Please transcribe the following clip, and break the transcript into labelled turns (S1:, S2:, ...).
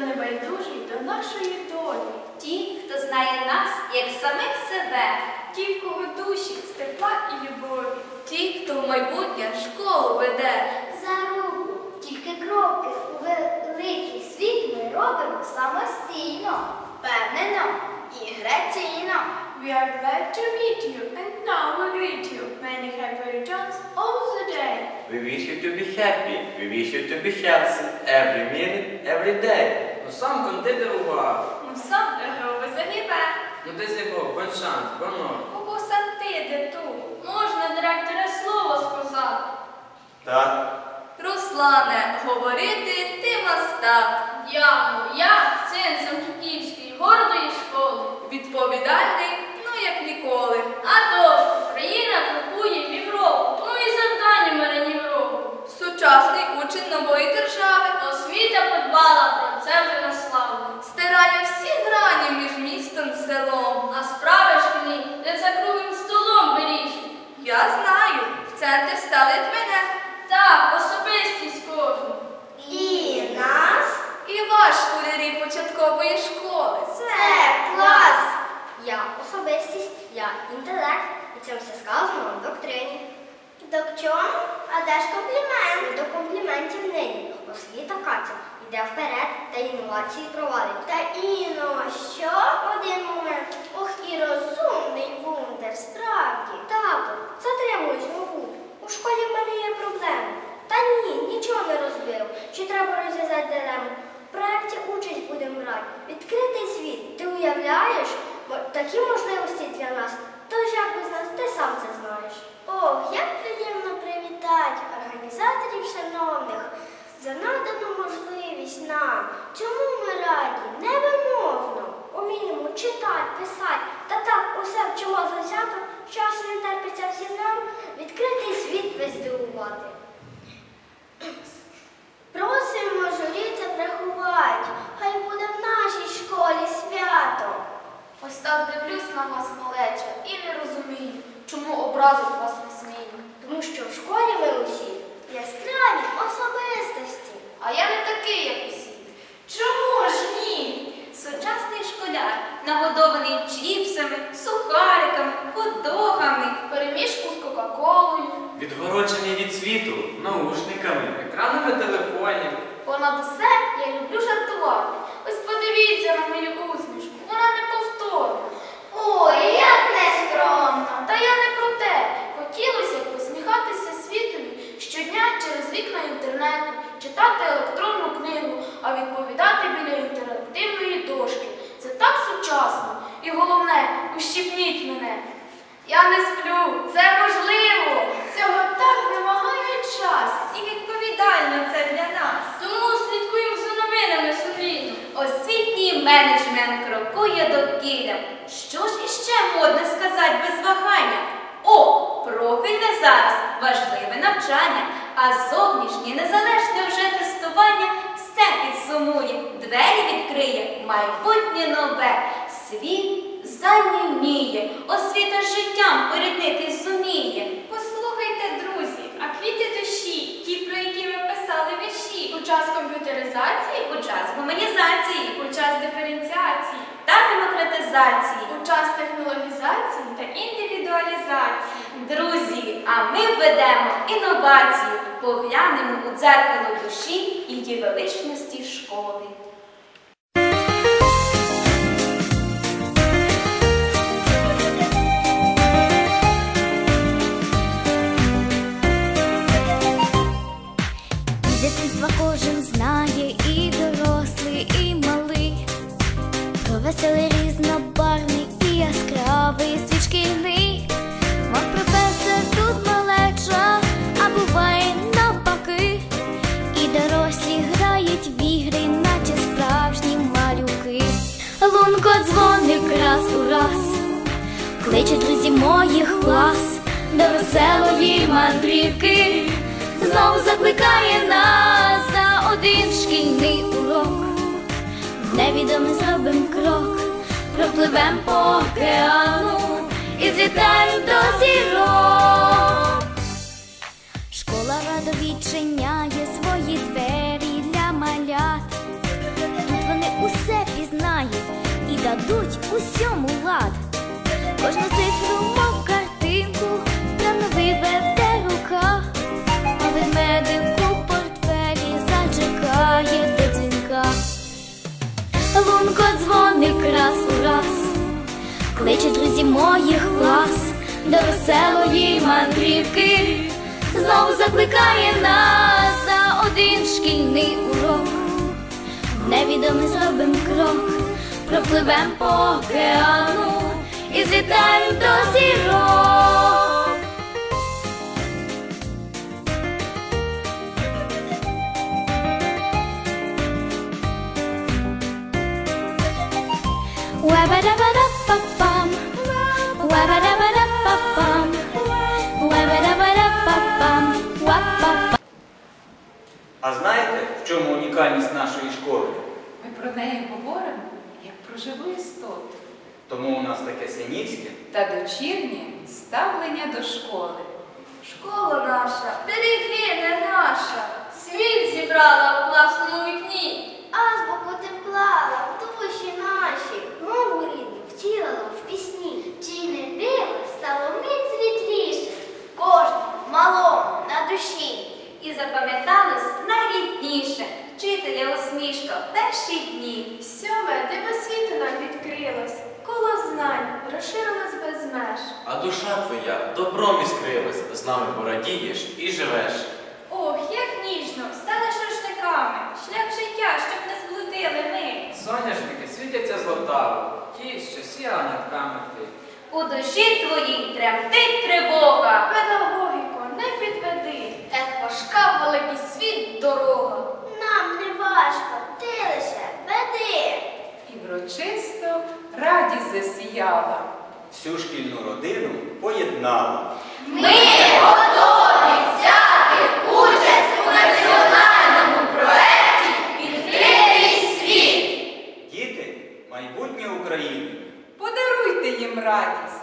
S1: хто не байдужий до нашої долі,
S2: Ті, хто знає нас як самих себе,
S1: ті, в кого душі з тепла і любові.
S2: ті, хто в майбутнє школу веде.
S3: За руку, тільки кроки у великий світ ми робимо самостійно, впевнено і граційно.
S1: We are glad to meet you and now we greet you. Many happy returns all the day.
S4: We wish you to be happy. We wish you to be healthy every minute, every day.
S5: Ну сам конти.
S1: Ну сам егови загибе.
S5: Ну ти зібрав, хоч шанс,
S1: ти де ту. Можна директора слово сказати.
S4: Так.
S2: Руслане, говорити ти мастак.
S1: Я, я, син Самчуківської гордої школи.
S2: Відповідальний, ну як ніколи.
S1: А то Україна крокує в Європу, тому і завдання в мене Європу.
S2: Сучасний учень нової держави.
S1: Освіта подбала про це вже на славу.
S2: Стирає всі грані між містом і селом.
S1: А справи шкільні, де за круглим столом вирішують.
S2: Я знаю, в центр ставлять мене.
S1: Так, особистість кожну.
S3: І нас
S2: І ваш школярі початкової школи.
S3: це клас. Я особистість, я інтелект, і це все сказано в доктрині. До чому? А де ж комплімент? До компліментів нині. Освіта Катя йде вперед та інновації провадить. Та іно, що? Один момент. Ох, і розумний вундер, справді. Тато, затримуюсь, мабуть. У школі в мене є проблеми. Та ні, нічого не розбив. Чи треба розв'язати дилему? В проєкті участь будемо брати. Відкритий світ. Ти уявляєш? Бо Такі можливості для нас. Тож як без нас, ти сам це знаєш. Ох, як приємно привітати організаторів шановних за надану можливість нам. Чому ми раді? Невимовно. Уміємо читати, писати та так усе вчимо завзято, часу не терпиться всім нам відкритий світ весь здивувати. Просимо журі це врахувати, хай буде в нашій школі свято.
S1: Ось так дивлюсь на вас, малеча, і не розумію, чому образити вас не смію.
S3: Тому що в школі ми усі яскраві особистості.
S1: А я не такий, як усі.
S2: Чому ж ні? Сучасний школяр, нагодований чіпсами, сухариками, хот-догами.
S1: В переміжку з Кока-Колою.
S4: Відгороджений від світу, наушниками.
S5: Екранами телефонів.
S1: Понад усе я люблю жартувати. Ось подивіться на мою усмішку. Вона не повторна.
S3: Ой, як нескромно.
S1: Та я не про те. Хотілося б посміхатися світові щодня через вікна інтернету, читати електронну книгу, а відповідати біля інтерактивної дошки. Це так сучасно. І головне, ущипніть мене. Я не сплю, це можливо. Цього так вимагає час.
S2: І відповідально це для нас.
S1: Тому слідкуємо за новинами Софійно.
S2: Освітній менеджмент крокує довкілля. Що ж іще модне сказати без вагання? О, профільне зараз важливе навчання, а зовнішнє незалежне вже тестування все підсумує, двері відкриє, майбутнє нове, світ заніміє, освіта життям поріднитись зуміє. Послухайте, друзі, а квіти душі, ті, про які ми писали вірші,
S1: У час комп'ютеризації,
S2: у час гуманізації
S1: у час диференціації,
S2: та демократизації.
S1: Час технологізації та індивідуалізації.
S2: Друзі, а ми ведемо інновацію, поглянемо у дзеркало душі і її величності школи.
S6: Кличе друзі моїх клас до веселої мандрівки. Знов закликає нас за один шкільний урок. В невідомий зробим крок, пропливем по океану і злітаємо до зірок. Школа радо відчиняє свої двері для малят. Тут вони дадуть усьому лад. Кожну цифру, мов картинку, прямо виведе рука, а ведмедик у портфелі зачекає дзвінка. Лунко дзвоник раз у раз, кличе друзі моїх клас до веселої мандрівки, знову закликає нас за один шкільний урок. Невідомий зробим крок, пропливем по океану
S7: говоримо як про живу істоту
S8: Тому у нас таке синівське.
S7: та дочірнє ставлення до школи.
S1: Школа наша, береги наша, світ зібрала в класному вікні.
S3: Азбуку ти вклала
S4: добром іскрилась, з нами порадієш і живеш.
S2: Ох, як ніжно, стали шашниками, шлях життя, щоб не зблудили ми.
S5: Соняшники світяться златаво, ті, що сіяли над камерти.
S2: У душі твоїй тремтить тривога.
S1: Педагогіко, не підведи, ех важка в великий світ дорога.
S3: Нам не важко, ти лише веди.
S7: І врочисто радість засіяла.
S8: Всю шкільну родину поєднала.
S2: Ми готові взяти участь у національному проєкті Відкритий світ.
S8: Діти майбутнє України.
S7: Подаруйте їм радість.